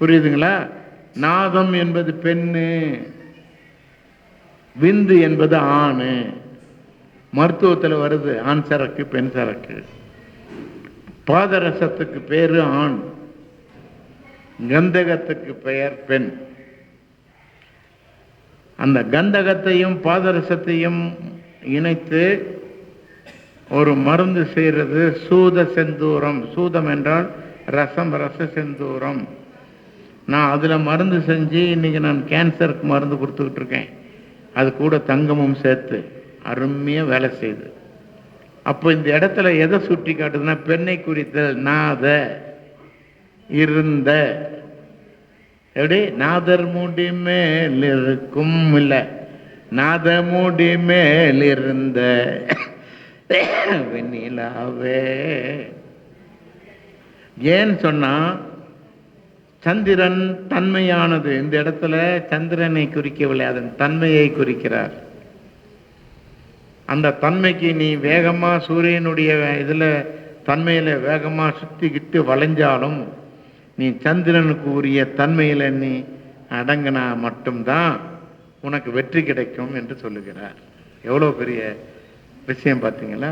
புரியுதுங்களா? நாதம் என்பது பெண்ணு விந்து என்பது ஆணு. மருத்துவத்தில் வருது ஆண் சரக்கு பெண் சரக்கு. பாதரசத்துக்கு பேர் ஆண். கந்தகத்துக்கு பெயர் பெண். அந்த கந்தகத்தையும் பாதரசத்தையும் இணைத்து ஒரு மருந்து செய்கிறது சூத செந்தூரம். சூதம் என்றால் ரசம் ரச செந்தூரம். நான் அதில் மருந்து செஞ்சு இன்னைக்கு நான் கேன்சருக்கு மருந்து கொடுத்துக்கிட்டு இருக்கேன் அது கூட தங்கமும் சேர்த்து அருமையாக வேலை செய்யுது. அப்போ இந்த இடத்துல எதை சுட்டி காட்டுதுன்னா பெண்ணை குறித்தல் நாத இருந்த. எப்படி? நாதர் மூடி மேல் இருக்கும் இல்லை. நாத மூடி மேல் இருந்த. வெண்ணிலாவே. ஏன்னு சொன்னால் சந்திரன் தன்மையானது. இந்த இடத்துல சந்திரனை குறிக்கவில்லை அதன் தன்மையை குறிக்கிறார். அந்த தன்மைக்கு நீ வேகமாக சூரியனுடைய இதில் தன்மையில் வேகமாக சுற்றிக்கிட்டு வளைஞ்சாலும் நீ சந்திரனுக்கு உரிய தன்மையில் நீ அடங்கினா மட்டும்தான் உனக்கு வெற்றி கிடைக்கும் என்று சொல்லுகிறார். எவ்வளோ பெரிய விஷயம் பார்த்தீங்களா?